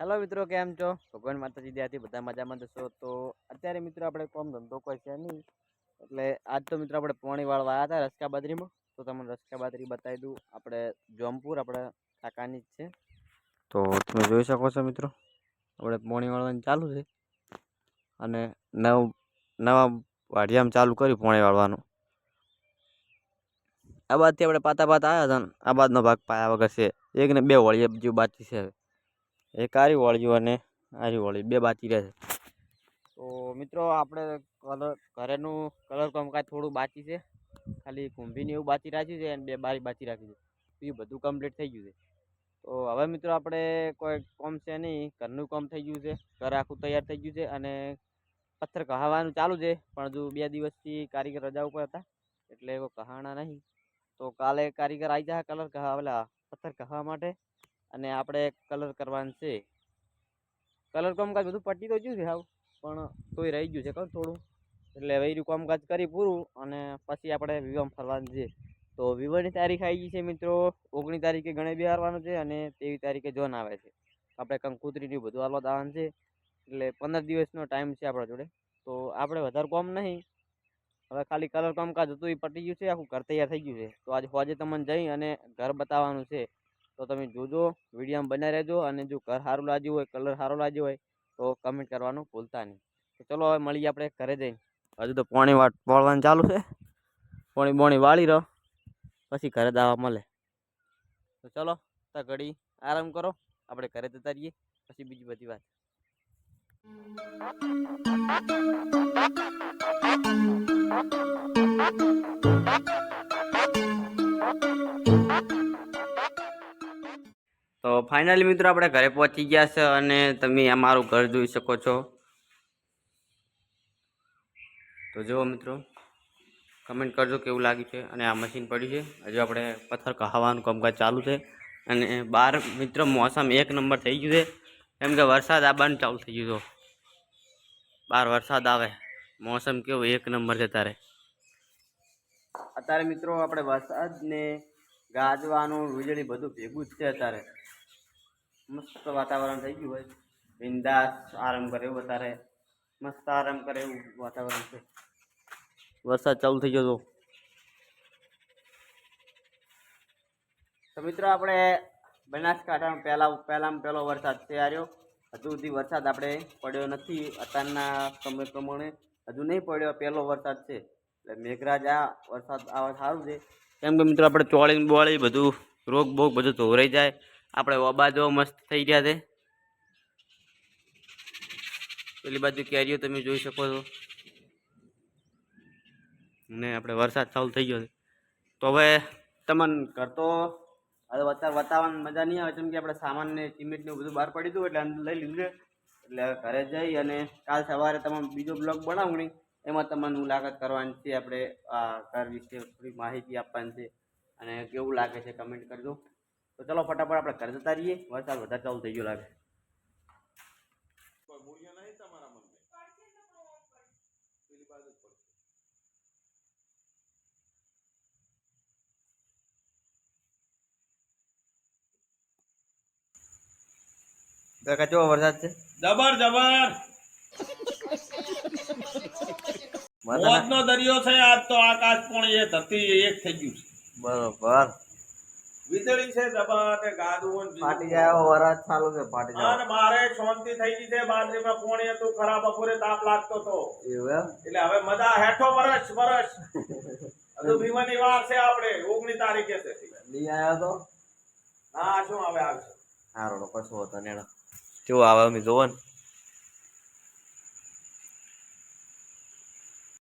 Hello મિત્રો, કેમ છો? ભગવાન માતાજી ત્યાંથી બધા મજામાં જશો તો અત્યારે મિત્રો આપણે કોમ ધંધો કોઈ છે નહીં. એટલે આજ તો મિત્રો આપણે પોણી વાળવા આવ્યા હતા રસકા બાદરીમાં તો તમને રસકા બાદરી બતાવી દઉં. આપણે જોમપુર, આપણે કાકાની જ છે. તો તમે જોઈ શકો છો મિત્રો, આપણે પોણી વાળવાનું ચાલુ છે. અને નવ, નવા વાઢિયામાં ચાલુ કર્યું પોણી વાળવાનું. આ બાદથી આપણે પાતા પાતા આવ્યા હતા આ બાદનો ભાગ પાયા વગર છે. એક ને બે વળીએ જેવું બાકી છે હવે. એક આરી વાળ્યું અને આરી વાળ્યું બે બાકી રહે છે. તો મિત્રો, આપણે કલર, ઘરેનું કલર કામકાજ થોડું બાકી છે. ખાલી કુંભીને એવું બાકી રાખ્યું છે અને બે બારી બાકી રાખી છે. એ બધું કમ્પ્લીટ થઈ ગયું છે. તો હવે મિત્રો, આપણે કોઈ કામ છે નહીં, ઘરનું કામ થઈ ગયું છે. ઘર આખું તૈયાર થઈ ગયું છે અને પથ્થર કહાવાનું ચાલુ છે. પણ હજુ બે દિવસથી કારીગર રજા ઉપર હતા. એટલે એવો કહાણા નહીં. તો કાલે કારીગર આવી જાય કલર કહા પેલા પથ્થર કહાવા માટે. અને આપણે કલર કરવાનું છે. કલર કામકાજ બધું પટી તો ગયું છે હાવ, પણ તોય રહી ગયું છે કહું થોડું. એટલે વૈર્યું કામકાજ કરી પૂરું અને પછી આપણે વિવાહમાં ફરવાનું છે. તો વિવાહની તારીખ આવી ગઈ છે મિત્રો, ઓગણીસ તારીખે ગણે બિહારવાનું છે અને તેવી તારીખે જોન આવે છે. આપણે કંકુતરીનું બધું હાલવા દાવાનું છે. એટલે પંદર દિવસનો ટાઈમ છે આપણા જોડે. તો આપણે વધારે કોમ નહીં. હવે ખાલી કલર કામકાજ હતું એ પટી ગયું છે, આખું ઘર તૈયાર થઈ ગયું છે. તો આજે હોજે તમને જઈ અને ઘર બતાવવાનું છે. તો તમે જોજો, વિડીયોમાં બનાવી રહેજો અને જો ઘર સારું લાગ્યું હોય, કલર સારો લાગ્યો હોય, તો કમેન્ટ કરવાનું ભૂલતા નહીં. તો ચલો હવે મળીએ આપણે ઘરે જઈને. હજુ તો પોણી વાટ વાળવાનું ચાલુ છે. પોણી બોણી વાળી રહો, પછી ઘરે દાવા મળે. તો ચલો, તો ઘડી આરામ કરો, આપણે ઘરે જતા રહીએ, પછી બીજી બધી વાત. તો ફાઇનલી મિત્રો, આપણે ઘરે પહોંચી ગયા છે અને તમે આ મારું ઘર જોઈ શકો છો. તો જુઓ મિત્રો કમેન્ટ કરજો કેવું લાગ્યું છે અને આ મશીન પડ્યું છે. હજુ આપણે પથ્થર કહાવાનું કામકાજ ચાલુ છે. અને બહાર મિત્રો, મોસમ એક નંબર થઈ ગયું છે. કેમ કે વરસાદ આવવાનું ચાલુ થઈ ગયું તો બહાર વરસાદ આવે, મોસમ કેવું એક નંબર છે તારે. અત્યારે મિત્રો, આપણે વરસાદને ગાજવાનું, વીજળી બધું ભેગું જ છે અત્યારે. મસ્ત વાતાવરણ થઈ ગયું હોય. બિંદાસ આરામ કરે એવું વધારે. મસ્ત આરામ કરે એવું વાતાવરણ છે. વરસાદ ચાલુ થઈ ગયો તો. તો મિત્રો આપણે બનાસકાંઠામાં પહેલા પહેલામાં પહેલો વરસાદ છે આવ્યો હજુ સુધી વરસાદ આપણે પડ્યો નથી. અત્યારના સમય પ્રમાણે હજુ નહીં પડ્યો. પહેલો વરસાદ છે. એટલે મેઘરાજ આ વરસાદ આવા સારું છે. કેમ કે મિત્રો આપણે ચોળી બોળી બધું રોગ બોગ બધું ધોરાઈ જાય. આપણે અબાજો મસ્ત થઈ ગયા છે. પેલી બાજુ કેરીઓ તમે જોઈ શકો છો. ને આપણે વરસાદ ચાલુ થઈ ગયો છે. તો હવે તમને કરતો હવે અત્યારે વાતાવરણ મજા નહીં આવે, કેમ કે આપણે સામાન ને સિમેન્ટ ને બધું બહાર પડી દઉં એટલે અંદર લઈ લીધું એટલે ઘરે જઈ અને કાલ સવારે તમામ બીજો બ્લોગ બનાવણી એમાં તમને મુલાકાત કરવાની છે, આપણે આ ઘર વિશે થોડી માહિતી આપવાની છે. અને કેવું લાગે છે કમેન્ટ કરજો. તો ચલો ફટાફટ આપણે ઘરે જતા રહીએ. વરસાદ વધારે ચાલુ થઈ ગયો લાગે. કાકા કેવો વરસાદ છે? જબર જબર! દરિયો છે આજ તો આકાશ પણ એ ધરતી એક થઈ ગયું છે. બરોબર. વીજળી છે જબાતે ગાદું ફાટી જાય વરસાદ ચાલુ છે ફાટી જાય. અને મારે શાંતિ થઈ ગઈ છે બાજરીમાં પોણી હતું ખરાબ બપોરે તાપ લાગતો તો એવું એટલે હવે મજા હેઠો વરસ વરસ. હજુ ભીમાની વાર છે આપણે ઓગણી તારીખે છે લઈ આવ્યો તો? હા શું હવે આવશે સારો કશો હતો નેડો. કેવું આવે અમે જોવો ને?